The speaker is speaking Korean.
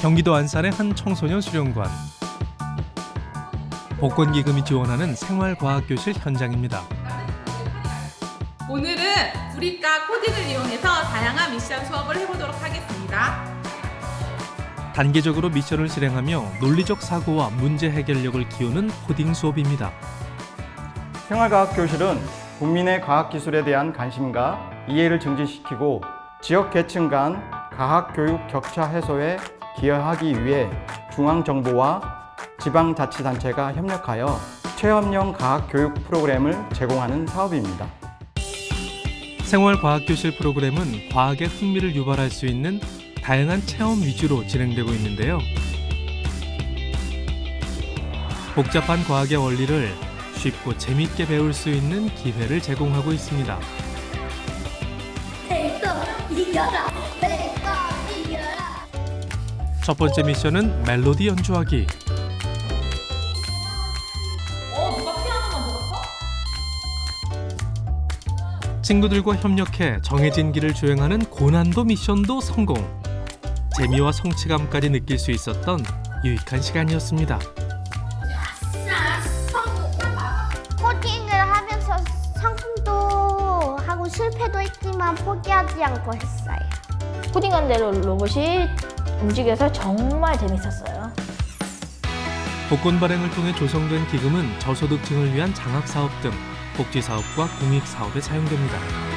경기도 안산의 한 청소년 수련관. 복권기금이 지원하는 생활과학교실 현장입니다. 오늘은 브릭과 코딩을 이용해서 다양한 미션 수업을 해보도록 하겠습니다. 단계적으로 미션을 실행하며 논리적 사고와 문제 해결력을 키우는 코딩 수업입니다. 생활과학 교실은 국민의 과학 기술에 대한 관심과 이해를 증진시키고 지역 계층 간 과학 교육 격차 해소에 기여하기 위해 중앙 정부와 지방 자치단체가 협력하여 체험형 과학 교육 프로그램을 제공하는 사업입니다. 생활과학교실 프로그램은 과학의 흥미를 유발할 수 있는 다양한 체험 위주로 진행되고 있는데요. 복잡한 과학의 원리를 쉽고 재밌게 배울 수 있는 기회를 제공하고 있습니다. 이겨라 이겨라 첫 번째 미션은 멜로디 연주하기. 어, 누가 피아노만 들었어? 친구들과 협력해 정해진 길을 주행하는 고난도 미션도 성공. 재미와 성취감까지 느낄 수 있었던 유익한 시간이었습니다. 코딩을 하면서 상품도 하고 실패도 했지만 포기하지 않고 했어요 코딩한 대로 로봇이 움직여서 정말 재밌었어요. 복권 발행을 통해 조성된 기금은 저소득층을 위한 장학 사업 등 복지 사업과 공익 사업에 사용됩니다.